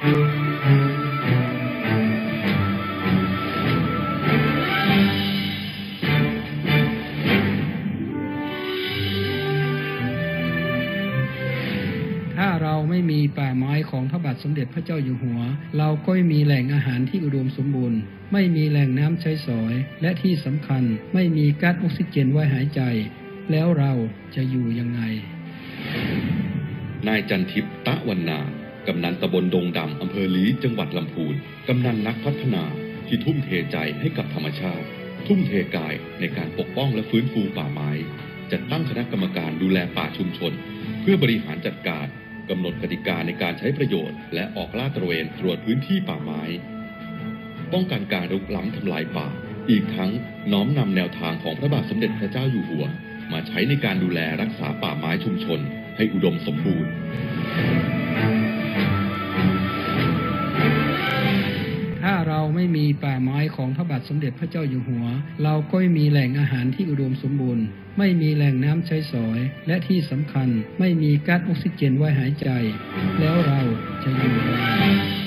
ถ้าเราไม่มีป่าไม้ของพระบาทสมเด็จพระเจ้าอยู่หัว เราก็ไม่มีแหล่งอาหารที่อุดมสมบูรณ์ ไม่มีแหล่งน้ำใช้สอย และที่สำคัญไม่มีก๊าซออกซิเจนไว้หายใจ แล้วเราจะอยู่ยังไง นายจันทิพตะวันนา กำนันตำบลดงดำอำเภอลีจังหวัดลำพูนกำนันนักพัฒนาที่ทุ่มเทใจให้กับธรรมชาติ ทุ่มเทกายในการปกป้องและฟื้นฟูป่าไม้ จัดตั้งคณะกรรมการดูแลป่าชุมชน เพื่อบริหารจัดการกำหนดกติกาในการใช้ประโยชน์ และออกล่าตระเวนตรวจพื้นที่ป่าไม้ ป้องกันการรุกล้ำทำลายป่า อีกทั้งน้อมนำแนวทางของพระบาทสมเด็จพระเจ้าอยู่หัว มาใช้ในการดูแลรักษาป่าไม้ชุมชน ให้อุดมสมบูรณ์ ไม่มีป่าไม้ของพระบาทสมเด็จพระเจ้าอยู่หัว เราก็ไม่มีแหล่งอาหารที่อุดมสมบูรณ์ ไม่มีแหล่งน้ำใช้สอย และที่สำคัญไม่มีก๊าซออกซิเจนไว้หายใจ แล้วเราจะอยู่ยังไง